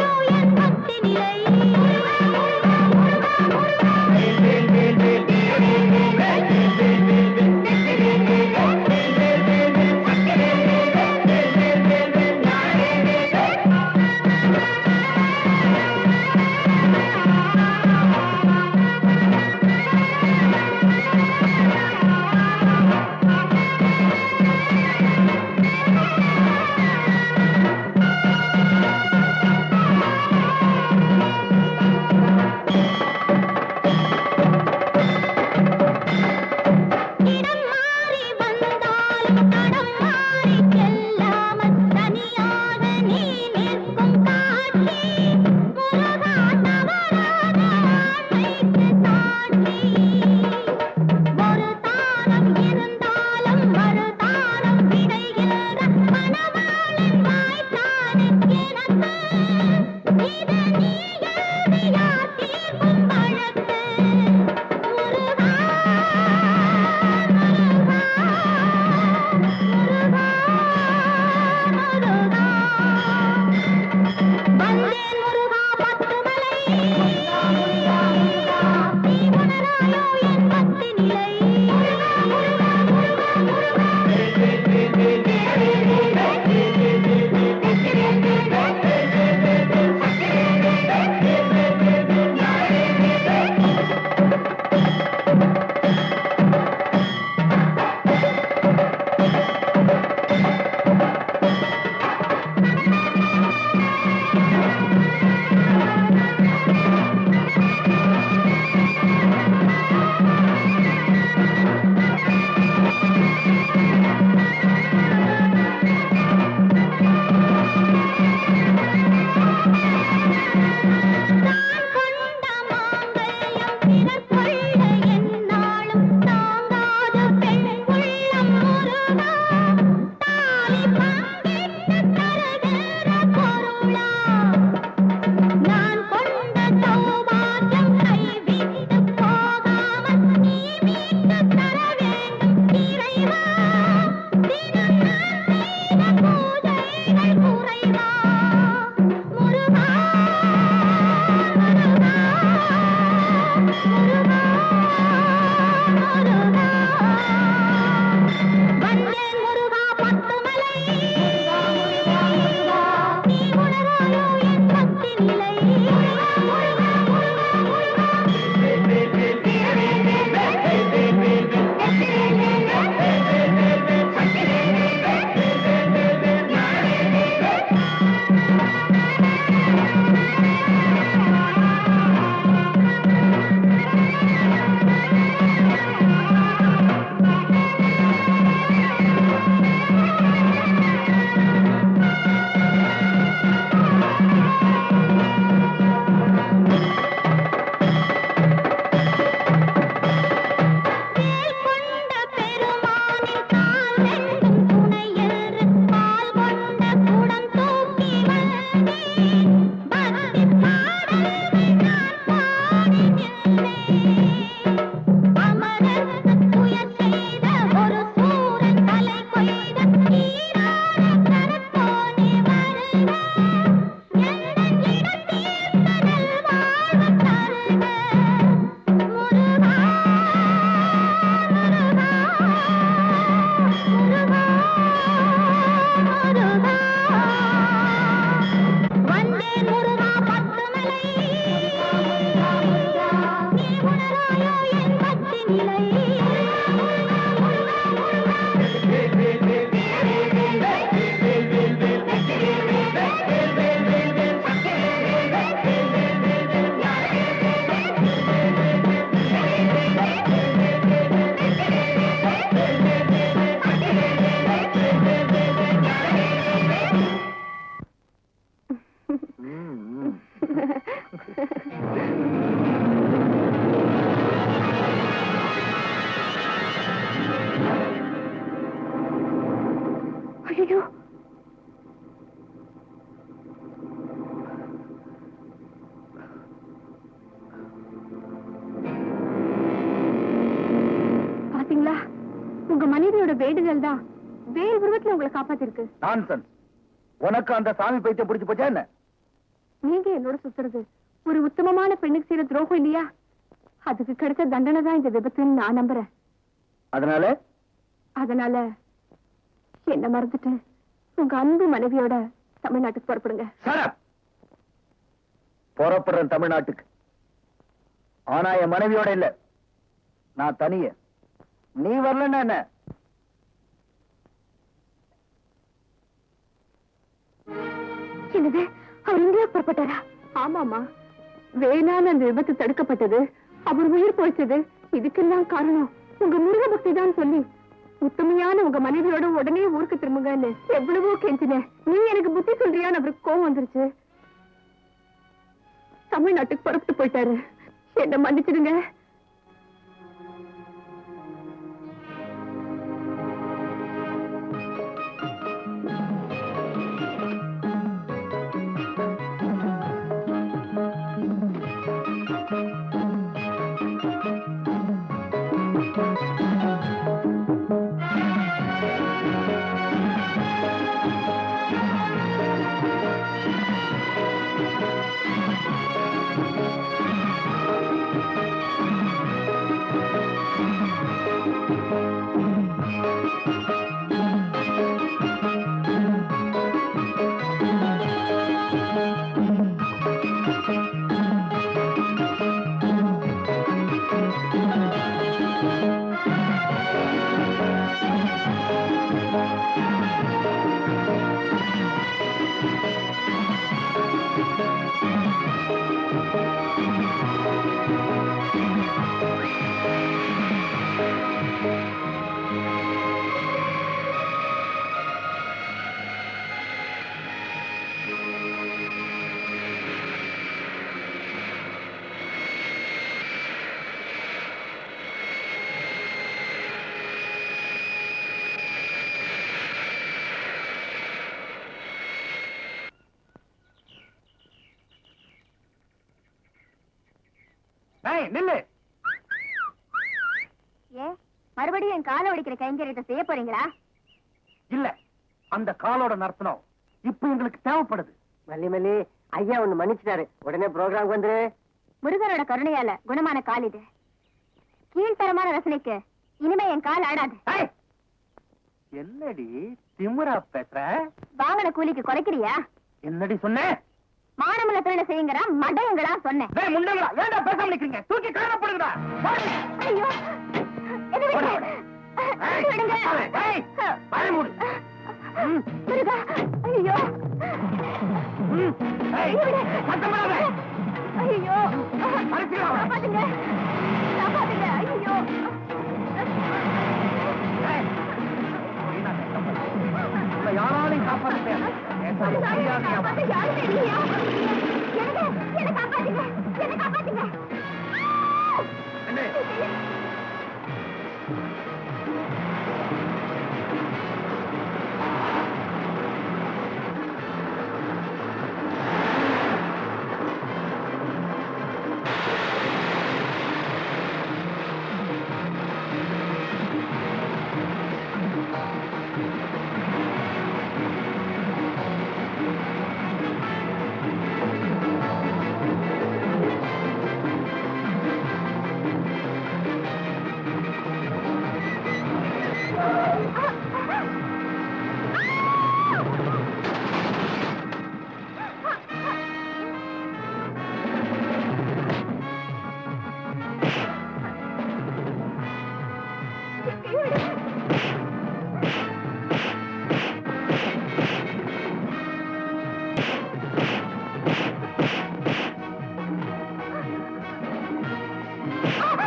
Hallelujah. ஐயோ. பாத்தீங்களா? உங்க மனைவியோட வேடுதல் தான். வேறு உருவத்துல உங்களை காப்பாத்திருக்கு. உனக்கு அந்த சாமி பைத்த பிடிச்சு போச்சா என்ன? நீங்க என்னோட சுத்துறது. ஒரு உத்தமமான பெண்ணுக்கு செய்யற துரோகம் இல்லையா? அதுக்கு கிடைச்ச தண்டனை தான் இந்த விபத்துன்னு நான் நம்புறேன். அதனால? அதனால என்ன மறந்துட்டு உங்க அன்பு மனைவியோட தமிழ்நாட்டுக்கு புறப்படுங்க. புறப்படுறேன் தமிழ்நாட்டுக்கு. ஆனா என் மனைவியோட இல்ல. நான் தனிய. நீ வரலன்னா என்ன? என்னது? அவர் இந்தியா புறப்பட்டாரா? ஆமாமா வேணான்னு அந்த விபத்து தடுக்கப்பட்டது அவர் உயிர் போயிச்சது இதுக்கெல்லாம் காரணம் உங்க முருக பக்தி தான் சொல்லி உத்தமையான உங்க மனைவியோட உடனே ஊருக்கு திரும்புங்கன்னு எவ்வளவோ கெஞ்சினேன் நீ எனக்கு புத்தி சொல்றியான்னு அவருக்கு கோவம் வந்துருச்சு. தமிழ்நாட்டுக்கு புறப்பட்டு போயிட்டாரு. என்ன மன்னிச்சிடுங்க. நில்லு. ஏ மறுபடியும் என் காலை ஒடிக்கிற கைங்கரியத்தை செய்ய போறீங்களா? இல்ல அந்த காலோட நர்த்தனம் இப்ப எங்களுக்கு தேவைப்படுது. மல்லி மல்லி ஐயா ஒண்ணு மன்னிச்சிட்டாரு. உடனே ப்ரோக்ராம் வந்துரு. முருகரோட கருணையால குணமான கால் இது. கீழ்த்தரமான ரசனைக்கு இனிமே என் கால் ஆடாது. என்னடி திமுறா பேசுற? வாங்கின கூலிக்கு குறைக்கிறியா? என்னடி சொன்ன? மானமுள்ள தொழில செய்யுங்கடா மடையங்கடா சொன்னேன். டேய் முண்டங்களா ஏன்டா பேசாம நிக்கிறீங்க? தூக்கி காணப்படுங்கடா ஐயோ. என்ன போடா, விடுங்க. ஏய், விடுங்க. ஏய், வாயை மூடு. முருகா ஐயோ. ஏய், சத்தம் போடாத. ஐயோ. அடிச்சிடலாம். காப்பாத்துங்க. காப்பாத்துங்க. ஐயோ. ஏய், வீணா சத்தம் போடாத. உன்னை யாராலையும் காப்பாற்ற முடியாது. பேசாம மரியாதையா வா. காப்பாத்த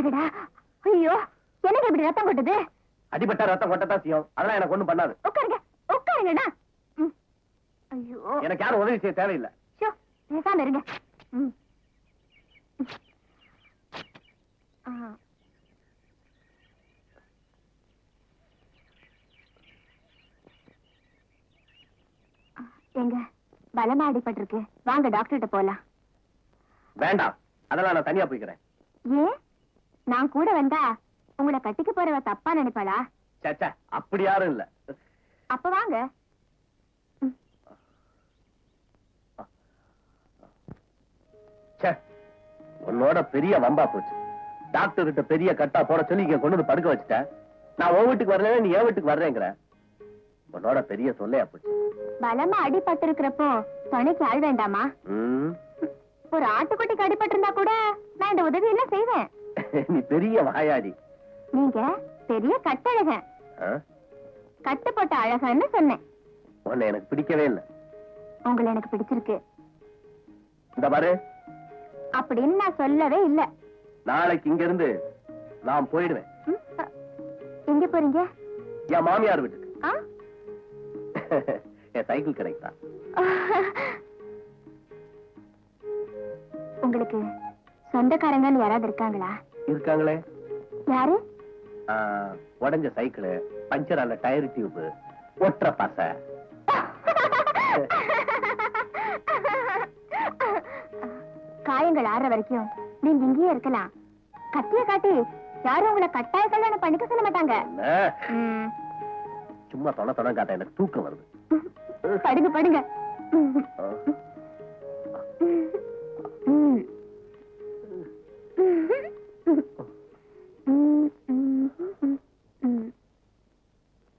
உட்காருங்கடா ஐயோ எனக்கு இப்படி ரத்தம் கொட்டுது? அடிபட்டா ரத்தம் கொட்டத்தான் செய்யும். அதெல்லாம் எனக்கு ஒண்ணும் பண்ணாது. உட்காருங்க உட்காருங்கடா. ஐயோ. எனக்கு யாரும் உதவி செய்ய தேவையில்லை. ஷோ பேசாம இருங்க. எங்க பலமா அடிபட்டிருக்கு. வாங்க டாக்டர்கிட்ட போலாம். வேண்டாம். அதெல்லாம் நான் தனியா போய்க்கிறேன். ஏன்? நான் கூட வந்தா உங்களை கட்டிக்க போறவ தப்பா நினைப்பாளா? சேச்சா அப்படி யாரும் இல்ல. அப்ப வாங்க. உன்னோட பெரிய வம்பா போச்சு. டாக்டர் கிட்ட பெரிய கட்டா போட சொல்லி இங்க கொண்டு வந்து படுக்க வச்சுட்டேன் நான் உன் வீட்டுக்கு வரல நீ என் வீட்டுக்கு வர்றேங்கிற. உன்னோட பெரிய சொல்லையா போச்சு. பலமா அடிபட்டு இருக்கிறப்போ துணைக்கு ஆள் வேண்டாமா. ஒரு ஆட்டுக்குட்டிக்கு அடிபட்டு இருந்தா கூட நான் இந்த உதவி எல்லாம் செய்வேன். நீ பெரிய வாயாடி. நீங்க பெரிய கட்டழகன். ஆ? கட்டு போட்ட அழகன்னு சொன்னேன். உன்னை எனக்கு பிடிக்கவே இல்லை. உங்களை எனக்கு பிடிச்சிருக்கு. இந்த பாரு. அப்படின்னு நான் சொல்லவே இல்ல. நாளைக்கு இங்க இருந்து நான் போயிடுவேன். எங்க போறீங்க? என் மாமியார் வீட்டுக்கு? என் சைக்கிள் கிடைக்குதா உங்களுக்கு சொந்தக்காரங்கன்னு யாராவது இருக்காங்களா? இருக்காங்களே. யாரு? உடைஞ்ச சைக்கிள் பஞ்சர் ஆன டயர் டியூப் ஒற்ற பசை. காயங்கள் ஆற வரைக்கும் நீங்க இங்கேயே இருக்கலாம். கத்திய காட்டி யாரும் உங்களை கட்டாய கல்யாணம் பண்ணிக்க சொல்ல மாட்டாங்க. சும்மா தொண தொண காட்ட எனக்கு தூக்கம் வருது. படுங்க படுங்க.